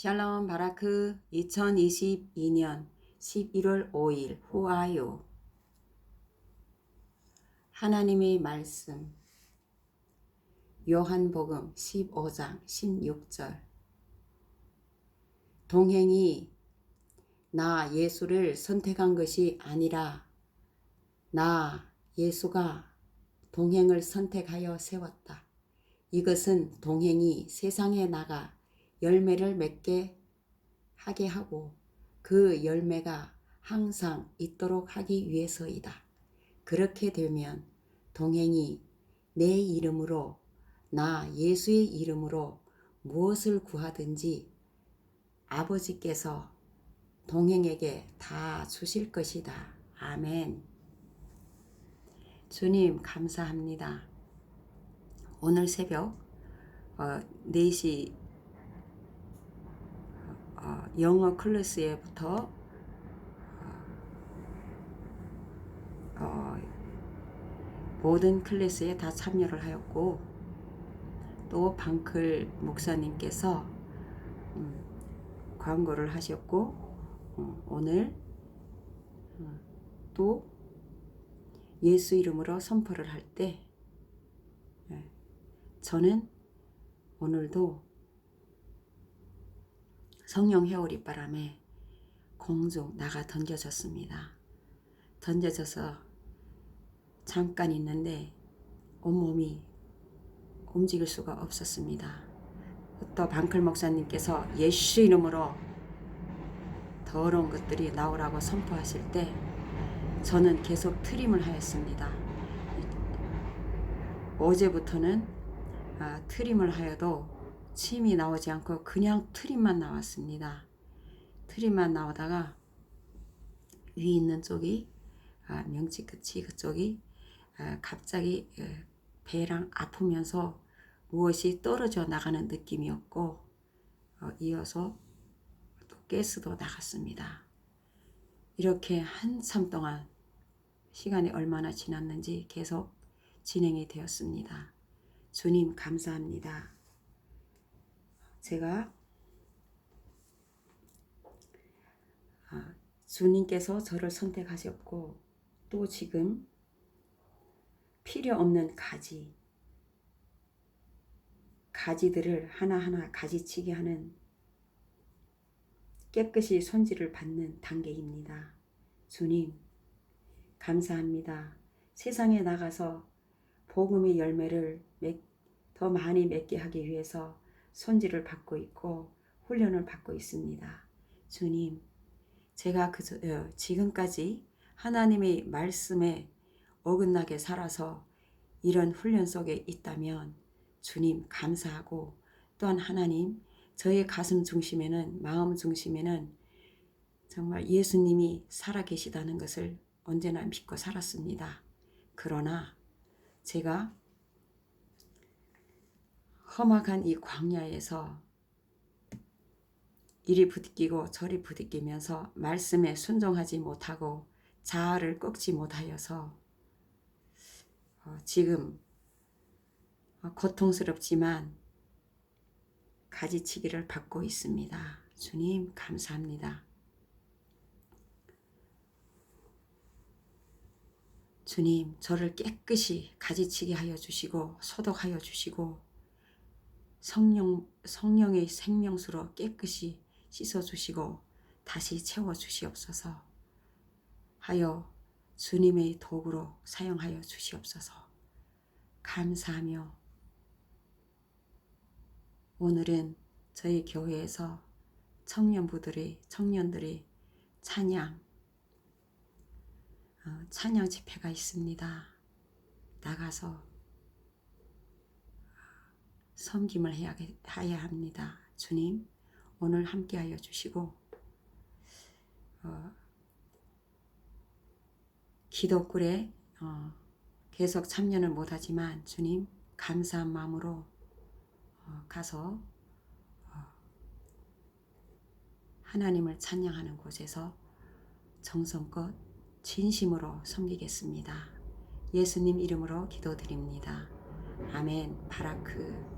샬롬 바라크 2022년 11월 5일. 후아요. 하나님의 말씀. 요한복음 15장 16절. 동행이 나 예수를 선택한 것이 아니라 나 예수가 동행을 선택하여 세웠다. 이것은 동행이 세상에 나가 열매를 맺게 하게 하고 그 열매가 항상 있도록 하기 위해서이다. 그렇게 되면 동행이 내 이름으로 나 예수의 이름으로 무엇을 구하든지 아버지께서 동행에게 다 주실 것이다. 아멘. 주님 감사합니다. 오늘 새벽 어, 4시 어, 영어 클래스에부터 어, 모든 클래스에 다 참여를 하였고 또 방클 목사님께서 음, 광고를 하셨고 어, 오늘 어, 또 예수 이름으로 선포를 할때 예, 저는 오늘도 성령 회오리 바람에 공중 나가 던져졌습니다. 던져져서 잠깐 있는데 온몸이 움직일 수가 없었습니다. 또 방클 목사님께서 예수 이름으로 더러운 것들이 나오라고 선포하실 때 저는 계속 트림을 하였습니다. 어제부터는 아, 트림을 하여도 침이 나오지 않고 그냥 트림만 나왔습니다. 트림만 나오다가 위 있는 쪽이 아, 명치 끝이 그쪽이 아, 갑자기 어, 배랑 아프면서 무엇이 떨어져 나가는 느낌이었고 어, 이어서 또 가스도 나갔습니다. 이렇게 한참 동안 시간이 얼마나 지났는지 계속 진행이 되었습니다. 주님 감사합니다. 제가 아, 주님께서 저를 선택하셨고 또 지금 필요 없는 가지 가지들을 하나하나 가지치게 하는 깨끗이 손질을 받는 단계입니다. 주님 감사합니다. 세상에 나가서 복음의 열매를 더 많이 맺게 하기 위해서 손질을 받고 있고 훈련을 받고 있습니다. 주님, 제가 그 어, 지금까지 하나님의 말씀에 어긋나게 살아서 이런 훈련 속에 있다면 주님 감사하고 또한 하나님 저의 가슴 중심에는 마음 중심에는 정말 예수님이 살아 계시다는 것을 언제나 믿고 살았습니다. 그러나 제가 험악한 이 광야에서 이리 부딪히고 저리 부딪히면서 말씀에 순종하지 못하고 자아를 꺾지 못하여서 어, 지금 고통스럽지만 가지치기를 받고 있습니다. 주님 감사합니다. 주님 저를 깨끗이 가지치게 하여 주시고 소독하여 주시고 성령, 성령의 생명수로 깨끗이 씻어주시고 다시 채워주시옵소서 하여 주님의 도구로 사용하여 주시옵소서 감사하며 오늘은 저희 교회에서 청년부들이 청년들이 찬양 어, 찬양 집회가 있습니다. 나가서 섬김을 해야, 해야 합니다. 주님, 오늘 함께하여 주시고 어, 기도굴에 어, 계속 참여는 못하지만 주님 감사한 마음으로 어, 가서 어, 하나님을 찬양하는 곳에서 정성껏 진심으로 섬기겠습니다. 예수님 이름으로 기도드립니다. 아멘. 바라크.